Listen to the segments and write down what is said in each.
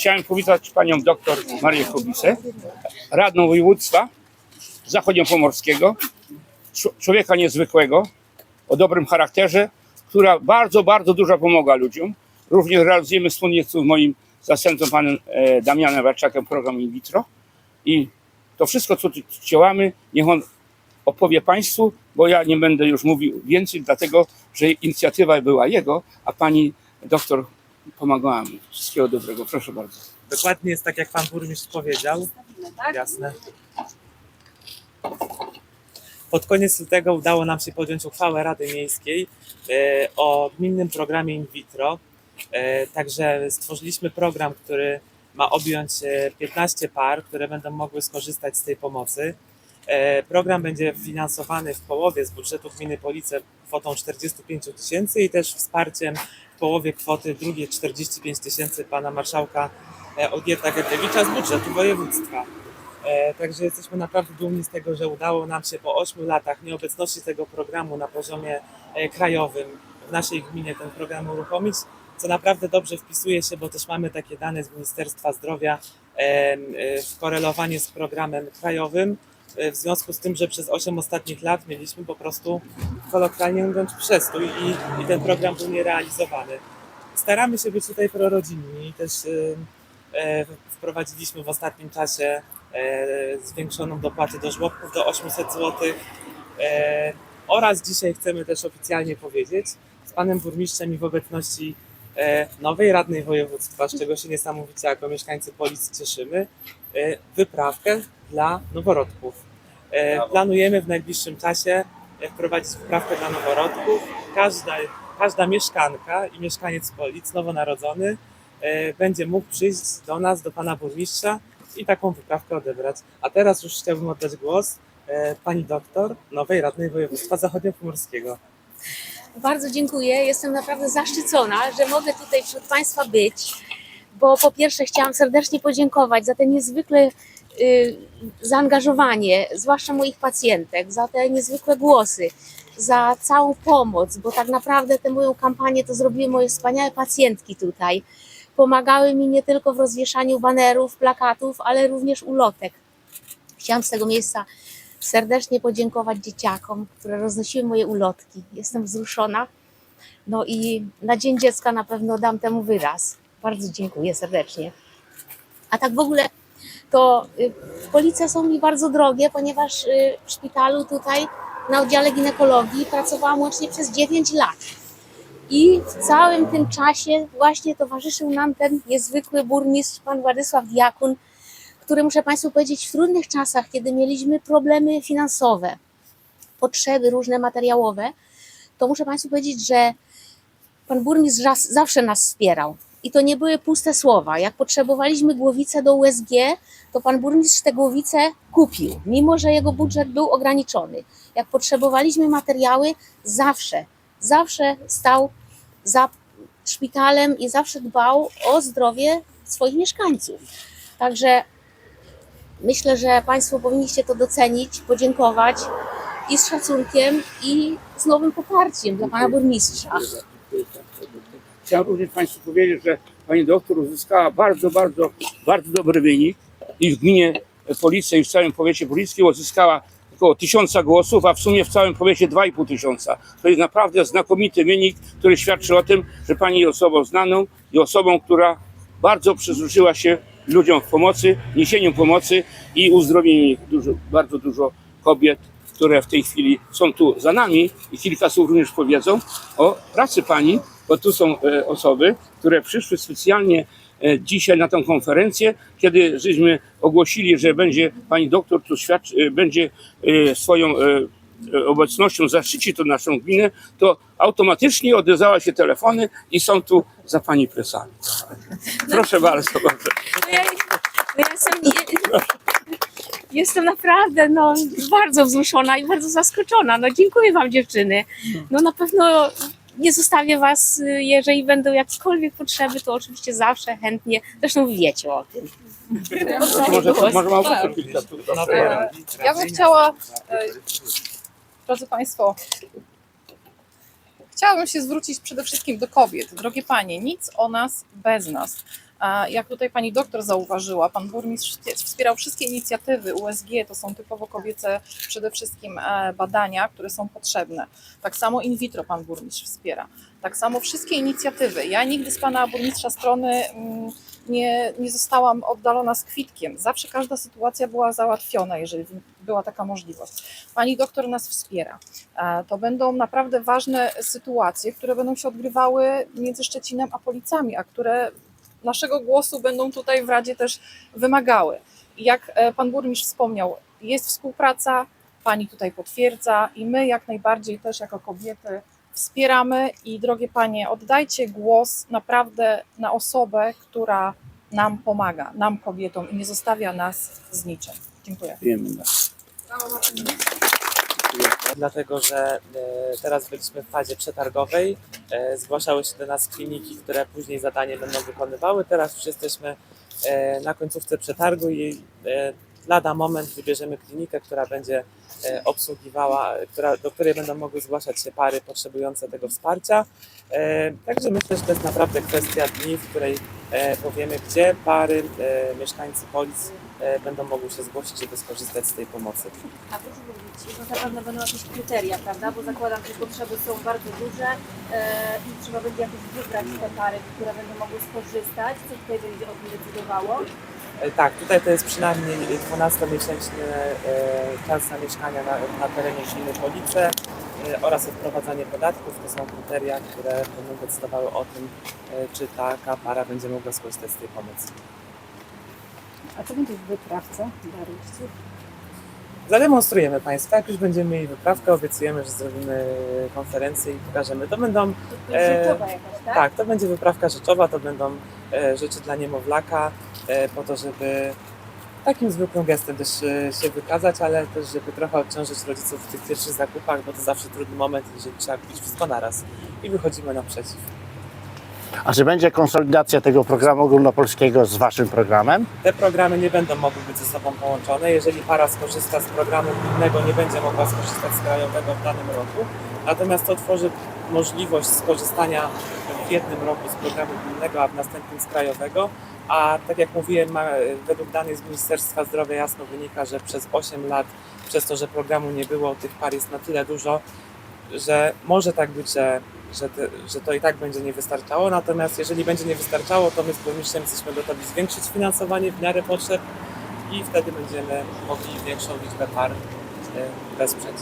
chciałem powitać panią doktor Marię Kubisę, radną województwa zachodniopomorskiego, człowieka niezwykłego, o dobrym charakterze, która bardzo, bardzo dużo pomaga ludziom. Również realizujemy wspólnie z moim zastępcą, panem e, Damianem Warczakiem, program in vitro. I to wszystko, co tu chciałamy, niech on opowie Państwu, bo ja nie będę już mówił więcej, dlatego że inicjatywa była jego, a pani doktor pomagała mi. Wszystkiego dobrego, proszę bardzo. Dokładnie jest tak, jak pan burmistrz powiedział. Jasne. Pod koniec lutego udało nam się podjąć uchwałę Rady Miejskiej e, o gminnym programie in vitro. E, Także stworzyliśmy program, który ma objąć e, 15 par, które będą mogły skorzystać z tej pomocy. E, Program będzie finansowany w połowie z budżetu gminy Police kwotą 45 tysięcy i też wsparciem połowie kwoty drugie 45 tysięcy pana marszałka e, Olgierda Gedewicza z budżetu województwa. E, Także jesteśmy naprawdę dumni z tego, że udało nam się po 8 latach nieobecności tego programu na poziomie e, krajowym w naszej gminie ten program uruchomić, co naprawdę dobrze wpisuje się, bo też mamy takie dane z Ministerstwa Zdrowia w korelowaniu z programem krajowym, w związku z tym, że przez 8 ostatnich lat mieliśmy po prostu kolokwialnie mówiąc przestój i, i ten program był nierealizowany. Staramy się być tutaj prorodzinni też e, e, wprowadziliśmy w ostatnim czasie e, zwiększoną dopłatę do żłobków do 800 zł. E, oraz dzisiaj chcemy też oficjalnie powiedzieć z panem burmistrzem i w obecności e, nowej radnej województwa, z czego się niesamowicie jako mieszkańcy Policji cieszymy, e, wyprawkę dla noworodków. E, planujemy w najbliższym czasie e, wprowadzić wyprawkę dla noworodków. Każda, każda mieszkanka i mieszkaniec Polic, nowonarodzony, e, będzie mógł przyjść do nas, do pana burmistrza i taką wyprawkę odebrać. A teraz już chciałbym oddać głos pani doktor, nowej radnej województwa zachodniopomorskiego. Bardzo dziękuję. Jestem naprawdę zaszczycona, że mogę tutaj wśród Państwa być, bo po pierwsze chciałam serdecznie podziękować za te niezwykle zaangażowanie, zwłaszcza moich pacjentek, za te niezwykłe głosy, za całą pomoc, bo tak naprawdę tę moją kampanię to zrobiły moje wspaniałe pacjentki tutaj. Pomagały mi nie tylko w rozwieszaniu banerów, plakatów, ale również ulotek. Chciałam z tego miejsca serdecznie podziękować dzieciakom, które roznosiły moje ulotki. Jestem wzruszona. No i na Dzień Dziecka na pewno dam temu wyraz. Bardzo dziękuję serdecznie. A tak w ogóle to y, police są mi bardzo drogie, ponieważ y, w szpitalu tutaj na oddziale ginekologii pracowałam łącznie przez 9 lat. I w całym tym czasie właśnie towarzyszył nam ten niezwykły burmistrz, pan Władysław Diakun, który muszę Państwu powiedzieć, w trudnych czasach, kiedy mieliśmy problemy finansowe, potrzeby różne materiałowe, to muszę Państwu powiedzieć, że Pan Burmistrz zawsze nas wspierał. I to nie były puste słowa. Jak potrzebowaliśmy głowice do USG, to Pan Burmistrz te głowice kupił, mimo że jego budżet był ograniczony. Jak potrzebowaliśmy materiały, zawsze, zawsze stał za szpitalem i zawsze dbał o zdrowie swoich mieszkańców. Także myślę, że Państwo powinniście to docenić, podziękować i z szacunkiem, i z nowym poparciem dla Pana Burmistrza. Chciałem również Państwu powiedzieć, że Pani doktor uzyskała bardzo, bardzo, bardzo dobry wynik i w gminie Policja i w całym powiecie polickim uzyskała około tysiąca głosów, a w sumie w całym powiecie 2,5 tysiąca. To jest naprawdę znakomity wynik, który świadczy o tym, że Pani jest osobą znaną i osobą, która bardzo przysłużyła się ludziom w pomocy, niesieniu pomocy i uzdrowieniu. Dużo, bardzo dużo kobiet, które w tej chwili są tu za nami i kilka słów również powiedzą o pracy Pani, bo tu są e, osoby, które przyszły specjalnie e, dzisiaj na tę konferencję, kiedy żeśmy ogłosili, że będzie Pani doktor tu świadczy, e, będzie swoją obecnością zaszczyci to naszą gminę, to automatycznie odezwała się telefony i są tu za Pani plecami. Proszę bardzo. bardzo. No ja, no ja jestem, je, jestem naprawdę no, bardzo wzruszona i bardzo zaskoczona. No dziękuję Wam dziewczyny. No na pewno nie zostawię Was, jeżeli będą jakiekolwiek potrzeby, to oczywiście zawsze chętnie, zresztą wiecie o tym. Może, może kilka słów. proszę. Ja bym chciała, e, drodzy Państwo, chciałabym się zwrócić przede wszystkim do kobiet. Drogie Panie, nic o nas bez nas. Jak tutaj pani doktor zauważyła, pan burmistrz wspierał wszystkie inicjatywy USG, to są typowo kobiece przede wszystkim e, badania, które są potrzebne. Tak samo in vitro pan burmistrz wspiera. Tak samo wszystkie inicjatywy. Ja nigdy z pana burmistrza strony mm, nie, nie zostałam oddalona z kwitkiem. Zawsze każda sytuacja była załatwiona, jeżeli była taka możliwość. Pani doktor nas wspiera. E, To będą naprawdę ważne sytuacje, które będą się odgrywały między Szczecinem a Policami, a które naszego głosu będą tutaj w Radzie też wymagały. Jak e, pan burmistrz wspomniał, jest współpraca, pani tutaj potwierdza i my jak najbardziej też jako kobiety wspieramy i drogie panie, oddajcie głos naprawdę na osobę, która nam pomaga, nam kobietom i nie zostawia nas z niczym. Dziękuję. No. Dlatego że e, teraz byliśmy w fazie przetargowej. E, Zgłaszały się do nas kliniki, które później zadanie będą wykonywały. Teraz już jesteśmy e, na końcówce przetargu i lada moment wybierzemy klinikę, która będzie obsługiwała, która, do której będą mogły zgłaszać się pary potrzebujące tego wsparcia. Także myślę, że to jest naprawdę kwestia dni, w której powiemy, gdzie pary, e, mieszkańcy Polic e, będą mogły się zgłosić, żeby skorzystać z tej pomocy. A proszę powiedzieć, to zapewne będą jakieś kryteria, prawda? Bo zakładam, że potrzeby są bardzo duże e, i trzeba będzie jakoś wybrać te pary, które będą mogły skorzystać. Co tutaj będzie o tym decydowało? E, Tak, tutaj to jest przynajmniej 12-miesięczny e, czas zamieszkania na, na terenie gminy Police e, oraz odprowadzanie podatków. To są kryteria, które będą decydowały o tym, e, czy taka para będzie mogła skorzystać z tej pomocy. A co będzie w wyprawce dla rodziców? Zademonstrujemy Państwu, jak już będziemy mieli wyprawkę, obiecujemy, że zrobimy konferencję i pokażemy. To będą To E, jakaś, tak? Tak, to będzie wyprawka rzeczowa, to będą e, rzeczy dla niemowlaka, e, po to, żeby takim zwykłym gestem też e, się wykazać, ale też, żeby trochę odciążyć rodziców w tych pierwszych zakupach, bo to zawsze trudny moment, jeżeli trzeba kupić wszystko naraz. I wychodzimy naprzeciw. A czy będzie konsolidacja tego programu ogólnopolskiego z waszym programem? Te programy nie będą mogły być ze sobą połączone. Jeżeli para skorzysta z programu gminnego, nie będzie mogła skorzystać z krajowego w danym roku. Natomiast to tworzy możliwość skorzystania w jednym roku z programu gminnego, a w następnym z krajowego. A tak jak mówiłem, ma, według danych z Ministerstwa Zdrowia jasno wynika, że przez 8 lat, przez to, że programu nie było, tych par jest na tyle dużo, że może tak być, że, że, te, że to i tak będzie nie wystarczało. Natomiast jeżeli będzie nie wystarczało, to my z burmistrzem jesteśmy gotowi zwiększyć finansowanie w miarę potrzeb i wtedy będziemy mogli większą liczbę par e, wesprzeć.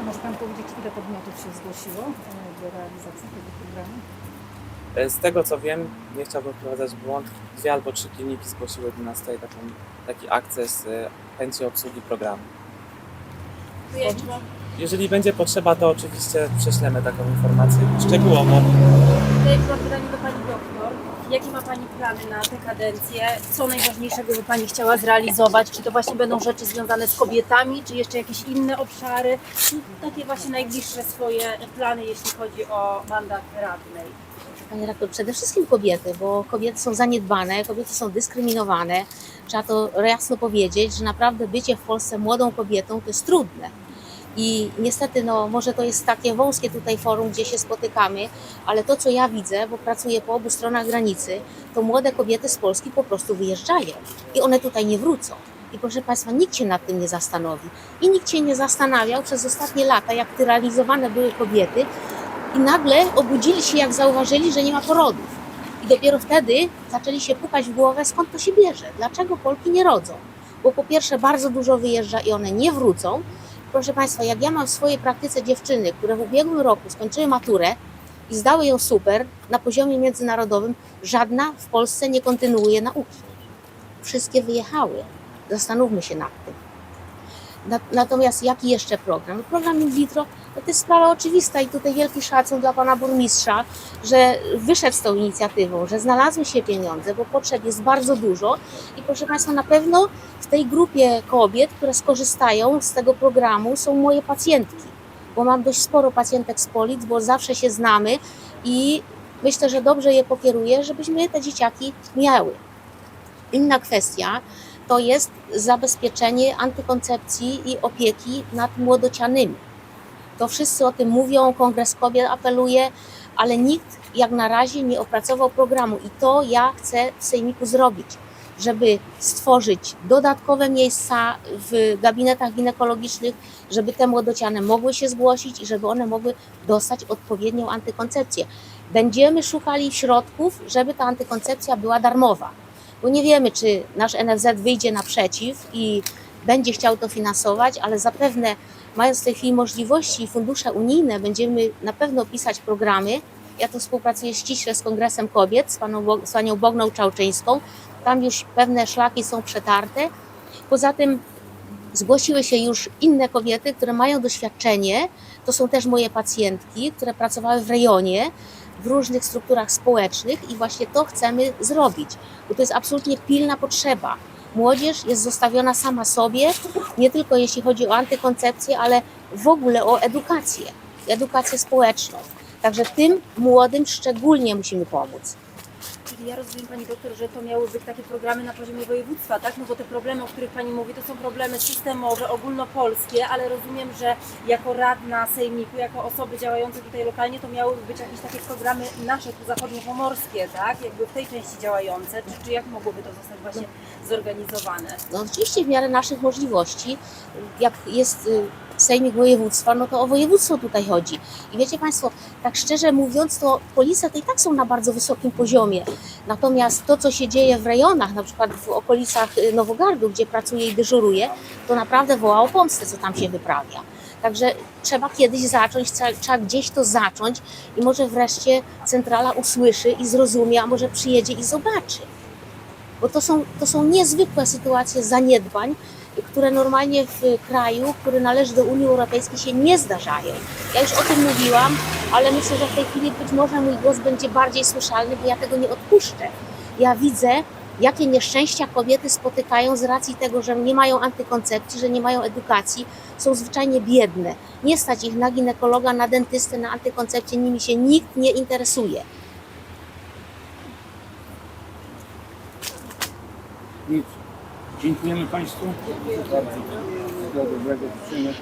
A może Pan powiedzieć, ile podmiotów się zgłosiło e, do realizacji tego programu? E, Z tego co wiem, nie chciałbym wprowadzać w błąd, dwie albo trzy kliniki zgłosiły do nas tutaj taką, taki akces e, chęci obsługi programu. Jeżeli będzie potrzeba, to oczywiście prześlemy taką informację szczegółowo. Tutaj mam pytanie do Pani doktor. Jakie ma Pani plany na tę kadencję? Co najważniejszego by Pani chciała zrealizować? Czy to właśnie będą rzeczy związane z kobietami, czy jeszcze jakieś inne obszary? Takie właśnie najbliższe swoje plany, jeśli chodzi o mandat radnej. Pani redaktor, przede wszystkim kobiety, bo kobiety są zaniedbane, kobiety są dyskryminowane. Trzeba to jasno powiedzieć, że naprawdę bycie w Polsce młodą kobietą to jest trudne. I niestety, no, może to jest takie wąskie tutaj forum, gdzie się spotykamy, ale to, co ja widzę, bo pracuję po obu stronach granicy, to młode kobiety z Polski po prostu wyjeżdżają i one tutaj nie wrócą. I proszę Państwa, nikt się nad tym nie zastanowi. I nikt się nie zastanawiał przez ostatnie lata, jak tyralizowane były kobiety, i nagle obudzili się, jak zauważyli, że nie ma porodów. I dopiero wtedy zaczęli się pukać w głowę, skąd to się bierze, dlaczego Polki nie rodzą. Bo po pierwsze, bardzo dużo wyjeżdża i one nie wrócą. Proszę Państwa, jak ja mam w swojej praktyce dziewczyny, które w ubiegłym roku skończyły maturę i zdały ją super na poziomie międzynarodowym, żadna w Polsce nie kontynuuje nauki. Wszystkie wyjechały. Zastanówmy się nad tym. Na- Natomiast jaki jeszcze program? Program in vitro to jest sprawa oczywista i tutaj wielki szacun dla pana burmistrza, że wyszedł z tą inicjatywą, że znalazły się pieniądze, bo potrzeb jest bardzo dużo i proszę Państwa, na pewno w tej grupie kobiet, które skorzystają z tego programu są moje pacjentki, bo mam dość sporo pacjentek z Polic, bo zawsze się znamy i myślę, że dobrze je pokieruję, żebyśmy te dzieciaki miały. Inna kwestia to jest zabezpieczenie antykoncepcji i opieki nad młodocianymi. To wszyscy o tym mówią, Kongres Kobiet apeluje, ale nikt jak na razie nie opracował programu i to ja chcę w Sejmiku zrobić, żeby stworzyć dodatkowe miejsca w gabinetach ginekologicznych, żeby te młodociane mogły się zgłosić i żeby one mogły dostać odpowiednią antykoncepcję. Będziemy szukali środków, żeby ta antykoncepcja była darmowa, bo nie wiemy, czy nasz NFZ wyjdzie naprzeciw i będzie chciał to finansować, ale zapewne mając w tej chwili możliwości i fundusze unijne, będziemy na pewno pisać programy. Ja tu współpracuję ściśle z Kongresem Kobiet, z, paną, z panią Bogną Czałczyńską. Tam już pewne szlaki są przetarte. Poza tym zgłosiły się już inne kobiety, które mają doświadczenie. To są też moje pacjentki, które pracowały w rejonie, w różnych strukturach społecznych i właśnie to chcemy zrobić, bo to jest absolutnie pilna potrzeba. Młodzież jest zostawiona sama sobie, nie tylko jeśli chodzi o antykoncepcję, ale w ogóle o edukację, edukację społeczną. Także tym młodym szczególnie musimy pomóc. Ja rozumiem Pani doktor, że to miały być takie programy na poziomie województwa, tak? No bo te problemy, o których Pani mówi, to są problemy systemowe, ogólnopolskie, ale rozumiem, że jako radna sejmiku, jako osoby działające tutaj lokalnie, to miały być jakieś takie programy nasze tu zachodniopomorskie, tak? Jakby w tej części działające, czy, czy jak mogłoby to zostać właśnie zorganizowane? No oczywiście w miarę naszych możliwości, jak jest y, sejmik województwa, no to o województwo tutaj chodzi. I wiecie Państwo, tak szczerze mówiąc, to policja to i tak są na bardzo wysokim poziomie. Natomiast to, co się dzieje w rejonach, na przykład w okolicach y, Nowogardu, gdzie pracuję i dyżuruję, to naprawdę woła o pomstę, co tam się wyprawia. Także trzeba kiedyś zacząć, trzeba gdzieś to zacząć i może wreszcie centrala usłyszy i zrozumie, a może przyjedzie i zobaczy bo to są, to są niezwykłe sytuacje zaniedbań, które normalnie w kraju, który należy do Unii Europejskiej się nie zdarzają. Ja już o tym mówiłam, ale myślę, że w tej chwili być może mój głos będzie bardziej słyszalny, bo ja tego nie odpuszczę. Ja widzę, jakie nieszczęścia kobiety spotykają z racji tego, że nie mają antykoncepcji, że nie mają edukacji, są zwyczajnie biedne. Nie stać ich na ginekologa, na dentystę, na antykoncepcję, nimi się nikt nie interesuje. Nic. Dziękujemy Państwu. Bardzo dobrego życzymy.